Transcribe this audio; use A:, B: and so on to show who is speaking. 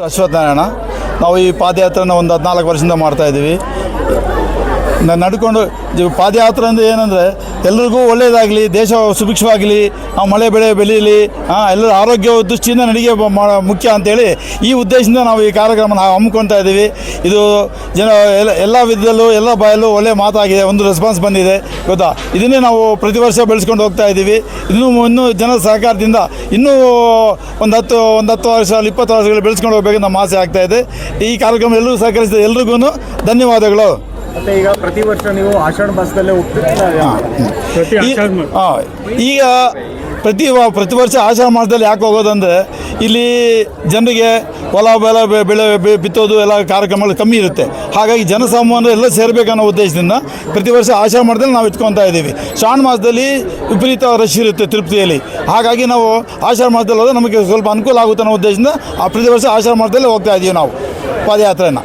A: ಅಶ್ವತ್ಥನಾರಾಯಣ. ನಾವು ಈ ಪಾದಯಾತ್ರೆನ ಒಂದು ಹದಿನಾಲ್ಕು ವರ್ಷದಿಂದ ಮಾಡ್ತಾ ಇದ್ದೀವಿ. ನಡ್ಕೊಂಡು ಪಾದಯಾತ್ರೆ ಅಂದರೆ ಏನಂದರೆ ಎಲ್ರಿಗೂ ಒಳ್ಳೆಯದಾಗಲಿ ದೇಶ ಸುಭಿಕ್ಷವಾಗಲಿ ಮಳೆ ಬೆಳೆ ಬೆಳೀಲಿ ಎಲ್ಲರ ಆರೋಗ್ಯ ದೃಷ್ಟಿಯಿಂದ ನಡಿಗೆ ಮುಖ್ಯ ಅಂತೇಳಿ ಈ ಉದ್ದೇಶದಿಂದ ನಾವು ಈ ಕಾರ್ಯಕ್ರಮ ನಾವು ಹಮ್ಮಿಕೊಳ್ತಾ ಇದ್ದೀವಿ. ಇದು ಜನ ಎಲ್ಲ ಎಲ್ಲ ವಿಧದಲ್ಲೂ, ಎಲ್ಲ ಬಾಯಲ್ಲೂ ಒಳ್ಳೆಯ ಮಾತಾಗಿದೆ, ಒಂದು ರೆಸ್ಪಾನ್ಸ್ ಬಂದಿದೆ, ಗೊತ್ತಾ? ಇದನ್ನೇ ನಾವು ಪ್ರತಿ ವರ್ಷ ಬೆಳೆಸ್ಕೊಂಡು ಹೋಗ್ತಾ ಇದ್ದೀವಿ. ಇನ್ನೂ ಇನ್ನೂ ಜನರ ಸಹಕಾರದಿಂದ ಇನ್ನೂ ಒಂದು ಹತ್ತು ಒಂದು ಹತ್ತು ವರ್ಷ, ಇಪ್ಪತ್ತು ವರ್ಷಗಳು ಬೆಳೆಸ್ಕೊಂಡು ಹೋಗ್ಬೇಕು ನಮ್ಮ ಆಸೆ ಆಗ್ತಾ ಇದೆ. ಈ ಕಾರ್ಯಕ್ರಮ ಎಲ್ಲರೂ ಸಹಕರಿಸಿದ ಎಲ್ರಿಗೂ ಧನ್ಯವಾದಗಳು.
B: ಮತ್ತೆ ಈಗ ಪ್ರತಿ ವರ್ಷ ನೀವು ಆಷಾಢ ಮಾಸದಲ್ಲೇ ಹೋಗ್ತೀರಾ
C: ಪ್ರತಿ ಆಷಾಢ ಮಾಸ.
A: ಆ, ಈಗ ಪ್ರತಿ ಪ್ರತಿ ವರ್ಷ ಆಷಾಢ ಮಾಸದಲ್ಲಿ ಯಾಕೆ ಹೋಗೋದಂದ್ರೆ ಇಲ್ಲಿ ಜನರಿಗೆ ಹೊಲ ಬೆಲ ಬೆಳೆ ಬಿತ್ತೋದು ಎಲ್ಲ ಕಾರ್ಯಕ್ರಮಗಳು ಕಮ್ಮಿ ಇರುತ್ತೆ. ಹಾಗಾಗಿ ಜನಸಾಮಾನ್ಯರು ಎಲ್ಲ ಸೇರಬೇಕನ್ನೋ ಉದ್ದೇಶದಿಂದ ಪ್ರತಿ ವರ್ಷ ಆಷಾಢ ಮಾಸದಲ್ಲಿ ನಾವು ಇಟ್ಕೊತಾ ಇದ್ದೀವಿ. ಶ್ರಾವಣ ಮಾಸದಲ್ಲಿ ವಿಪರೀತ ರಶ್ ಇರುತ್ತೆ ತೃಪ್ತಿಯಲ್ಲಿ ಹಾಗಾಗಿ ನಾವು ಆಷಾಢ ಮಾಸದಲ್ಲಿ ಹೋದ್ರೆ ನಮಗೆ ಸ್ವಲ್ಪ ಅನುಕೂಲ ಆಗುತ್ತೆ ಅನ್ನೋ ಉದ್ದೇಶದಿಂದ ಆ ಪ್ರತಿ ವರ್ಷ ಆಷಾಢ ಮಾಸದಲ್ಲಿ ಹೋಗ್ತಾ ಇದ್ದೀವಿ ನಾವು ಪಾದಯಾತ್ರೆನ